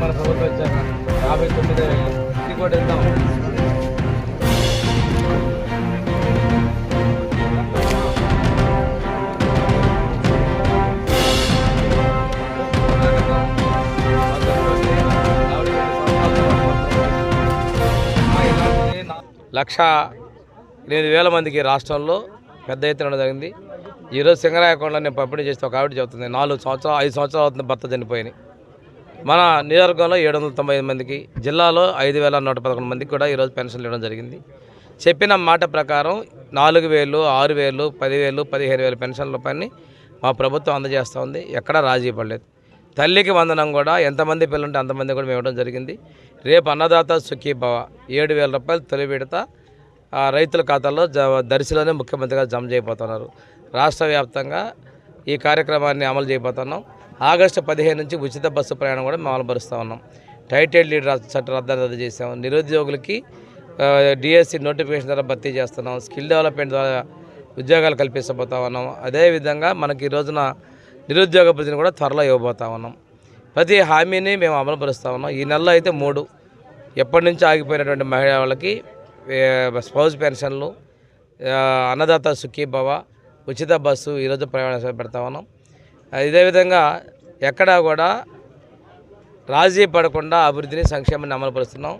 మన సభకు వచ్చాక యాభై తొమ్మిది ఇది కూడా వెళ్తాం లక్ష ఎనిమిది వేల మందికి రాష్ట్రంలో పెద్ద ఎత్తున జరిగింది. ఈరోజు సింగరాయకొండలో నేను పంపిణీ చేస్తే ఒక ఆవిడ చెబుతుంది నాలుగు సంవత్సరాలు ఐదు సంవత్సరాలు అవుతుంది భర్త చనిపోయినాయి మన నియోజకవర్గంలో ఏడు వందల తొంభై ఐదు మందికి జిల్లాలో ఐదు వేల నూట పదకొండు మందికి కూడా ఈరోజు పెన్షన్లు ఇవ్వడం జరిగింది. చెప్పిన మాట ప్రకారం నాలుగు వేలు ఆరు వేలు పదివేలు పదిహేను వేలు పెన్షన్ల పని మా ప్రభుత్వం అందజేస్తూ ఉంది. ఎక్కడా రాజీ పడలేదు. తల్లికి వందనం కూడా ఎంతమంది పిల్లలు ఉంటే అంతమంది కూడా మేము ఇవ్వడం జరిగింది. రేపు అన్నదాత సుఖీభవ ఏడు వేల రూపాయలు తొలి విడత రైతుల ఖాతాల్లో జ దర్శిలోనే ముఖ్యమంత్రిగా జమ చేయబోతున్నారు. రాష్ట్ర వ్యాప్తంగా ఈ కార్యక్రమాన్ని అమలు చేయబోతున్నాం. ఆగస్టు పదిహేను నుంచి ఉచిత బస్సు ప్రయాణం కూడా మేము అమలుపరుస్తూ ఉన్నాం. టైటెడ్ లీడ్ చట్ట రద్దు రద్దు చేసాం నిరుద్యోగులకి డిఎస్సి నోటిఫికేషన్ ద్వారా భర్తీ చేస్తున్నాం. స్కిల్ డెవలప్మెంట్ ద్వారా ఉద్యోగాలు కల్పించబోతా ఉన్నాం. అదేవిధంగా మనకి ఈ రోజున నిరుద్యోగ భృతిని కూడా త్వరలో ఇవ్వబోతా ఉన్నాం. ప్రతి హామీని మేము అమలుపరుస్తూ ఉన్నాం. ఈ నెలలో అయితే మూడు. ఎప్పటి నుంచి ఆగిపోయినటువంటి మహిళ వాళ్ళకి స్పౌజ్ పెన్షన్లు అన్నదాత సుఖీభవ ఉచిత బస్సు ఈరోజు ప్రయాణ పెడతా ఉన్నాం. ఇదే విధంగా ఎక్కడా కూడా రాజీ పడకుండా అభివృద్ధిని సంక్షేమాన్ని అమలుపరుస్తున్నాం.